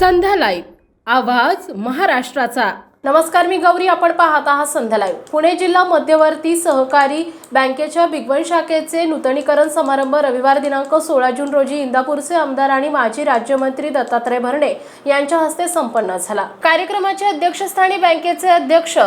संध्या live. आवाज महाराष्ट्राचा. नमस्कार मी गौरी. आपण पाहत आहात संध्या लाईव्ह. पुणे जिल्हा मध्यवर्ती सहकारी बँकेच्या बिगवन शाखेचे नूतनीकरण समारंभ रविवार दिनांक सोळा जून रोजी इंदापूरचे आमदार आणि माजी राज्यमंत्री दत्तात्रय भरणे यांच्या हस्ते संपन्न झाला. कार्यक्रमाच्या अध्यक्षस्थानी बँकेचे अध्यक्ष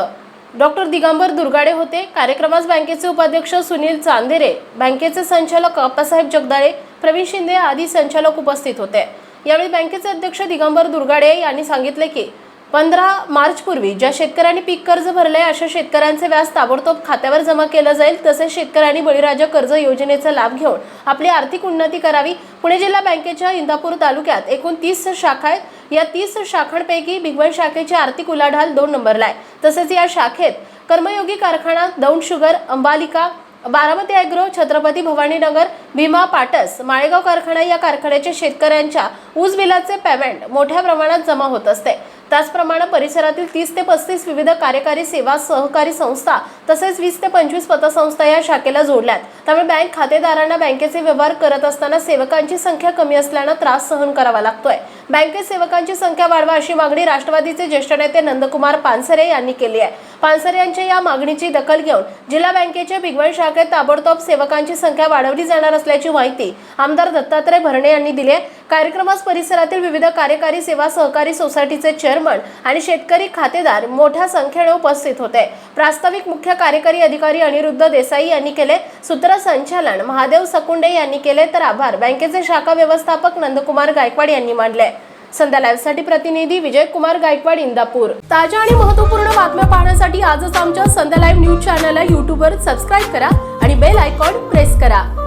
डॉक्टर दिगंबर दुर्गाडे होते. कार्यक्रमास बँकेचे उपाध्यक्ष सुनील चांदेरे बँकेचे संचालक अप्पासाहेब जगदाळे प्रवीण शिंदे आदी संचालक उपस्थित होते. यावेळी बँकेचे अध्यक्ष दिगंबर दुर्गाडे यांनी सांगितले की पंधरा मार्चपूर्वी ज्या शेतकऱ्यांनी पीक कर्ज भरले अशा शेतकऱ्यांचे व्याज ताबडतोब खात्यावर जमा केलं जाईल तसेच शेतकऱ्यांनी बळीराजा कर्ज योजनेचा लाभ घेऊन आपली आर्थिक उन्नती करावी. पुणे जिल्हा बँकेच्या इंदापूर तालुक्यात एकूण तीस शाखा आहेत. या तीस शाखांपैकी बिगवन शाखेची आर्थिक उलाढाल दोन नंबरला आहे. तसेच या शाखेत कर्मयोगी कारखाना दौंड शुगर अंबालिका बारामती ॲग्रो छत्रपती भवानीनगर भीमा पाटस माळेगाव कारखाना या कारखान्याच्या शेतकऱ्यांच्या ऊस बिलाचे पेमेंट मोठ्या प्रमाणात जमा होत असते. त्याचप्रमाणे परिसरातील तीस ते पस्तीस विविध कार्यकारी सेवा सहकारी संस्था तसेच वीस ते पंचवीस पतसंस्था या शाखेला जोडल्यात. त्यामुळे बँक खातेदारांना बँकेचे व्यवहार करत असताना सेवकांची संख्या कमी असल्यानं त्रास सहन करावा लागतोय. बँकेत सेवकांची संख्या वाढवा अशी मागणी राष्ट्रवादीचे ज्येष्ठ नेते नंदकुमार पानसरे यांनी केली आहे. पानसरे यांच्या या मागणीची दखल घेऊन जिल्हा बँकेच्या बिगवण शाखेत ताबडतोब सेवकांची संख्या वाढवली जाणार असल्याची माहिती आमदार दत्तात्रय भरणे यांनी दिली आहे. कार्यक्रमास परिसरातील विविध कार्यकारी सेवा सहकारी सोसायटीचे चेअरमन आणि शेतकरी खातेदार मोठ्या संख्येने उपस्थित होते. प्रास्ताविक मुख्य कार्यकारी अधिकारी अनिरुद्ध देसाई यांनी केले. सूत्रसंचालन महादेव सकुंडे यांनी केले. तर आभार. बँकेचे शाखा व्यवस्थापक नंदकुमार गायकवाड यांनी मांडले. संध्या लाईव्हसाठी प्रतिनिधी विजय कुमार गायकवाड इंदापूर. ताज्या आणि महत्त्वपूर्ण बातम्या पाहण्यासाठी आजच आमच्या संध्या लाईव्ह न्यूज चॅनलला युट्यूबवर सबस्क्राईब करा आणि बेल आयकॉन प्रेस करा.